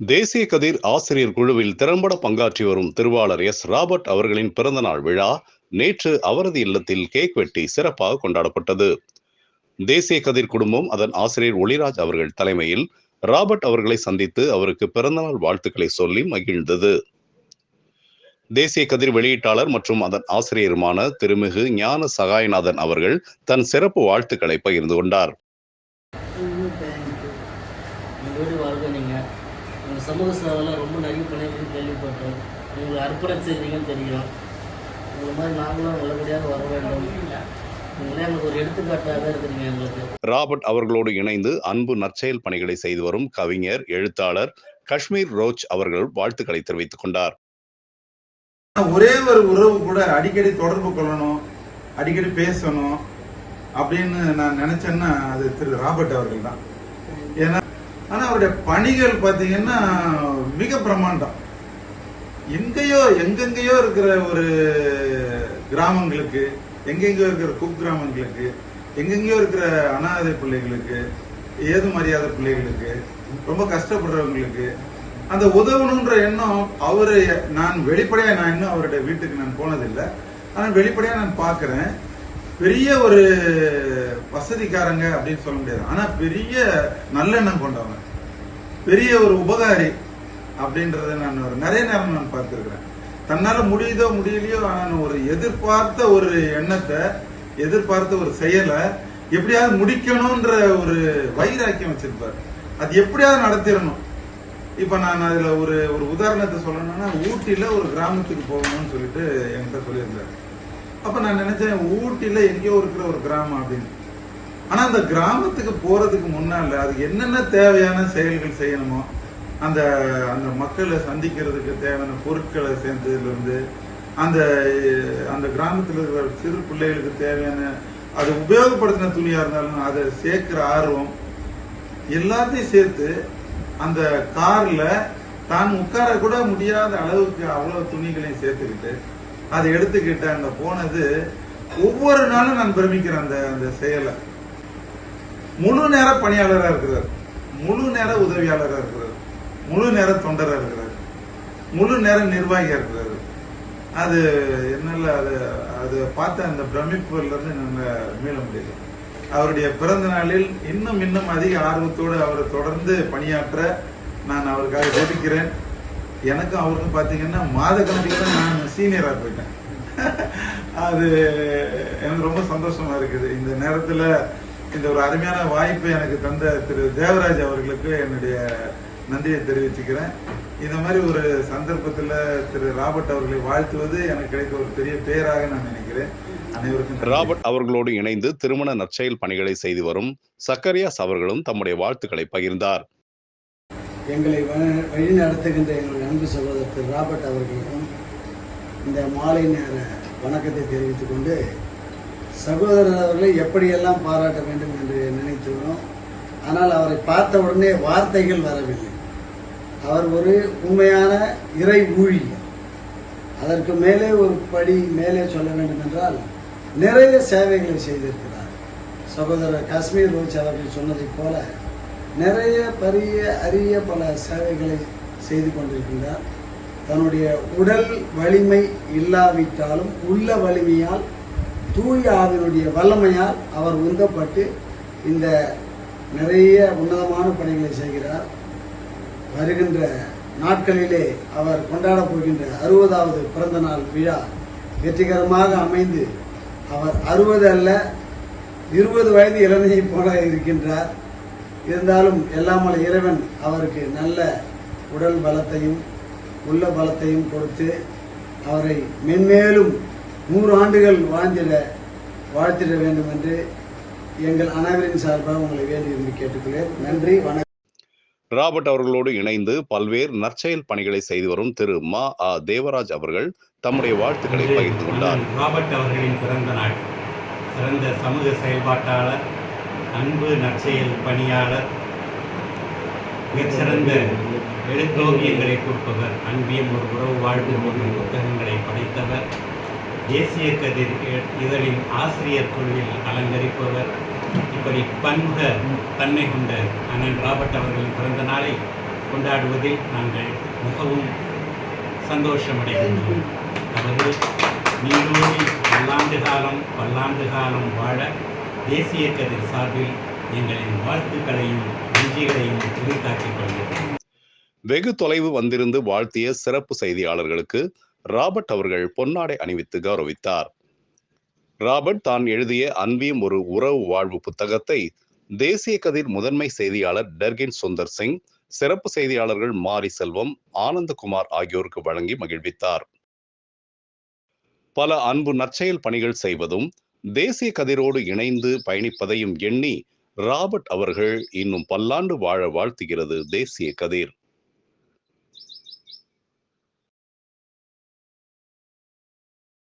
தேசிய கதிர் ஆசிரியர் குழுவில் திறம்பட பங்காற்றி வரும் திருவாளர் எஸ் ராபர்ட் அவர்களின் பிறந்தநாள் விழா நேற்று அவரது இல்லத்தில் கேக் வெட்டி சிறப்பாக கொண்டாடப்பட்டது. தேசிய கதிர் குடும்பம் அதன் ஆசிரியர் ஒளிராஜ் அவர்கள் தலைமையில் ராபர்ட் அவர்களை சந்தித்து அவருக்கு பிறந்தநாள் வாழ்த்துக்களை சொல்லி மகிழ்ந்தது. தேசிய கதிர் வெளியீட்டாளர் மற்றும் அதன் ஆசிரியருமான திருமிகு ஞான சகாயநாதன் அவர்கள் தன் சிறப்பு வாழ்த்துக்களை பகிர்ந்து கொண்டார் உங்களோட வாழ்க நீங்கள் உங்கள் சமூக சேவைலாம் ரொம்ப நிறைய பண்ணியிருக்கீங்கன்னு கேள்விப்பட்டோம். நீங்கள் அர்ப்பணம் செய்கிறீங்கன்னு தெரியும் உங்களை மாதிரி நாங்களும் நல்லபடியாக வர வேண்டும். ராபர்ட் அவர்களோடு இணைந்து அன்பு நற்செயல் பணிகளை செய்து வரும் கவிஞர் எழுத்தாளர் காஷ்மீர் ரோச் அவர்கள் வாழ்த்துக்களை தெரிவித்துக் கொண்டார். ஒரே ஒரு உறவு கூட அடிக்கடி தொடர்பு கொள்ளணும் அடிக்கடி பேசணும் அப்படின்னு நான் நினைச்சேன்னா அது திரு ராபர்ட் அவர்கள் தான் ஏன்னா ஆனால் அவருடைய பணிகள் பார்த்தீங்கன்னா மிக பிரம்மாண்டம். எங்கேயோ எங்கெங்கேயோ இருக்கிற ஒரு கிராமங்களுக்கு எங்கெங்கேயோ இருக்கிற குக்கிராமங்களுக்கு எங்கெங்கேயோ இருக்கிற அனாதை பிள்ளைகளுக்கு ஏதும் அறியாத பிள்ளைகளுக்கு ரொம்ப கஷ்டப்படுறவங்களுக்கு அந்த உதவணுன்ற எண்ணம் அவரு நான் வெளிப்படையா நான் இன்னும் அவருடைய வீட்டுக்கு நான் போனதில்லை. ஆனால் வெளிப்படையா நான் பார்க்குறேன் பெரிய ஒரு வசதிக்காரங்க அப்படின்னு சொல்ல முடியாது. ஆனா பெரிய நல்லெண்ணம் கொண்டவங்க. பெரிய ஒரு உபகாரி அப்படின்றத நான் ஒரு நிறைய நேரம் நான் பார்த்துருக்குறேன். தன்னால் முடியுதோ முடியலையோ நான் ஒரு எதிர்பார்த்த ஒரு எண்ணத்தை எதிர்பார்த்த ஒரு செயலை எப்படியாவது முடிக்கணும்ன்ற ஒரு வைராக்கியம் வச்சிருப்பார். அது எப்படியாவது நடத்திடணும். இப்போ நான் அதில் ஒரு ஒரு உதாரணத்தை சொல்லணும்னா ஊட்டியில் ஒரு கிராமத்துக்கு போகணும்னு சொல்லிட்டு என்கிட்ட சொல்லியிருந்தாரு. அப்போ நான் நினைச்சேன் ஊட்டியில் எங்கேயோ இருக்கிற ஒரு கிராமம் அப்படின்னு. ஆனா அந்த கிராமத்துக்கு போறதுக்கு முன்னால அது என்னென்ன தேவையான செயல்கள் செய்யணுமோ அந்த அந்த மக்களை சந்திக்கிறதுக்கு தேவையான பொருட்களை சேர்ந்ததுல இருந்து அந்த அந்த கிராமத்துல இருக்கிற சிறு பிள்ளைகளுக்கு தேவையான அது உபயோகப்படுத்தின துணியா இருந்தாலும் அதை சேர்க்கிற ஆர்வம் எல்லாத்தையும் சேர்த்து அந்த கார்ல தான் உட்கார கூட முடியாத அளவுக்கு அவ்வளவு துணிகளையும் சேர்த்துக்கிட்டு அதை எடுத்துக்கிட்டு அங்க போனது ஒவ்வொரு நாளும் நான் பிரமிக்கிறேன் அந்த அந்த செயலை. முழு நேர பணியாளரா இருக்கிறார். முழு நேர உதவியாளரா இருக்கிறார். முழு நேர தொண்டரா இருக்கிறார். முழு நேர நிர்வாகியா இருக்கிறாரு. அது என்னால அது அது பார்த்த அந்த பிரமிப்புல இருந்து மீள முடியல. அவருடைய பிறந்த நாளில் இன்னும் இன்னும் அதிக ஆர்வத்தோடு அவர் தொடர்ந்து பணியாற்ற நான் அவருக்காக ஜெபிக்கிறேன் எனக்கும் அவருக்கும் பார்த்தீங்கன்னா மாத கணக்கில் நான் சீனியரா போயிட்டேன். அது எனக்கு ரொம்ப சந்தோஷமா இருக்குது. இந்த நேரத்துல இந்த ஒரு அருமையான வாய்ப்பை எனக்கு தந்த திரு தேவராஜ் அவர்களுக்கு என்னுடைய நன்றியை தெரிவிச்சுக்கிறேன். இந்த மாதிரி ஒரு சந்தர்ப்பத்துல திரு ராபர்ட் அவர்களை வாழ்த்துவது எனக்கு கிடைத்த ஒரு பெரிய பேராக நான் நினைக்கிறேன். அனைவருக்கும். ராபர்ட் அவர்களோடு இணைந்து திருமண நற்செயல் பணிகளை செய்து வரும் சக்கரியாஸ் அவர்களும் தம்முடைய வாழ்த்துக்களை பகிர்ந்தார். எங்களை வழி நடத்துகின்ற எங்களுடைய அன்பு சகோதரர் திரு ராபர்ட் அவர்களுக்கும் இந்த மாலை நேர வணக்கத்தை தெரிவித்துக் கொண்டு சகோதரர் அவர்களை எப்படியெல்லாம் பாராட்ட வேண்டும் என்று நினைத்துள்ளோம் ஆனால் அவரை பார்த்த உடனே வார்த்தைகள் வரவில்லை. அவர் ஒரு உண்மையான இறை ஊழியர். அதற்கு மேலே ஒரு படி மேலே சொல்ல வேண்டும் என்றால் நிறைய சேவைகளை செய்திருக்கிறார். சகோதரர் காஷ்மீர் ரோஜ் அவர்கள் சொன்னதைப் போல நிறைய பெரிய அரிய பல சேவைகளை செய்து கொண்டிருக்கின்றார். தன்னுடைய உடல் வலிமை இல்லாவிட்டாலும் உள்ள வலிமையால் தூய ஆவினுடைய வல்லமையால் அவர் உந்தப்பட்டு இந்த நிறைய உன்னதமான பணிகளை செய்கிறார். வருகின்ற நாட்களிலே அவர் கொண்டாடப் போகின்ற அறுபதாவது பிறந்த நாள் விழா வெற்றிகரமாக அமைந்து அவர் அறுபது அல்ல இருபது வயது இளமையை போல இருக்கின்றார். இருந்தாலும் எல்லாம் இறைவன் அவருக்கு நல்ல உடல் பலத்தையும் உள்ள பலத்தையும் கொடுத்து அவரை மென்மேலும் நூறு ஆண்டுகள் வாழ்ந்திட வாழ்த்திட வேண்டும் என்று எங்கள் அனைவரின் சார்பாக உங்களை வேண்டி இருந்து கேட்டுக்கொள்கிறேன். நன்றி வணக்கம். ராபர்ட் அவர்களோடு இணைந்து பல்வேறு நற்செயல் பணிகளை செய்து வரும் திரு மா ஆ தேவராஜ் அவர்கள் தம்முடைய வாழ்த்துக்களை பகிர்ந்து கொண்டார். ராபர்ட் அவர்களின் பிறந்த நாள். சிறந்த சமூக செயல்பாட்டாளர் அன்பு நற்செயல் பணியாளர் மிகச்சிறந்த எழுத்தோவியங்களை கொடுப்பவர் அன்பியம் ஒரு உறவு வாழ்வு போன்ற புத்தகங்களை படைத்தவர் தேசிய கதிர் இதழின் ஆசிரியர் குழுவில் அலங்கரிப்பவர் இப்படி பன்முக தன்மை கொண்ட அண்ணன் ராபர்ட் அவர்களின் பிறந்த நாளை கொண்டாடுவதில் நாங்கள் மிகவும் சந்தோஷமடைகின்றோம். அவர்கள் நீரோடி பல்லாண்டு காலம் பல்லாண்டு காலம் வாழ தேசிய கதிர் சார்பில் எங்களின் வாழ்த்துக்களையும் நன்றிகளையும் உரித்தாக்கிக் கொள்கிறோம். வெகு தொலைவு வந்திருந்து வாழ்த்திய சிறப்பு செய்தியாளர்களுக்கு ராபர்ட் அவர்கள் பொன்னாடை அணிவித்து கௌரவித்தார். ராபர்ட் தான் எழுதிய அன்பியும் ஒரு உறவு வாழ்வு புத்தகத்தை தேசிய கதிர் முதன்மை செய்தியாளர் டர்கின் சுந்தர் சிங் சிறப்பு செய்தியாளர்கள் மாரி செல்வம் ஆனந்தகுமார் ஆகியோருக்கு வழங்கி மகிழ்வித்தார். பல அன்பு நற்செயல் பணிகள் செய்வதும் தேசிய கதிரோடு இணைந்து பயணிப்பதையும் எண்ணி ராபர்ட் அவர்கள் இன்னும் பல்லாண்டு வாழ வாழ்த்துகிறது தேசிய கதிர்.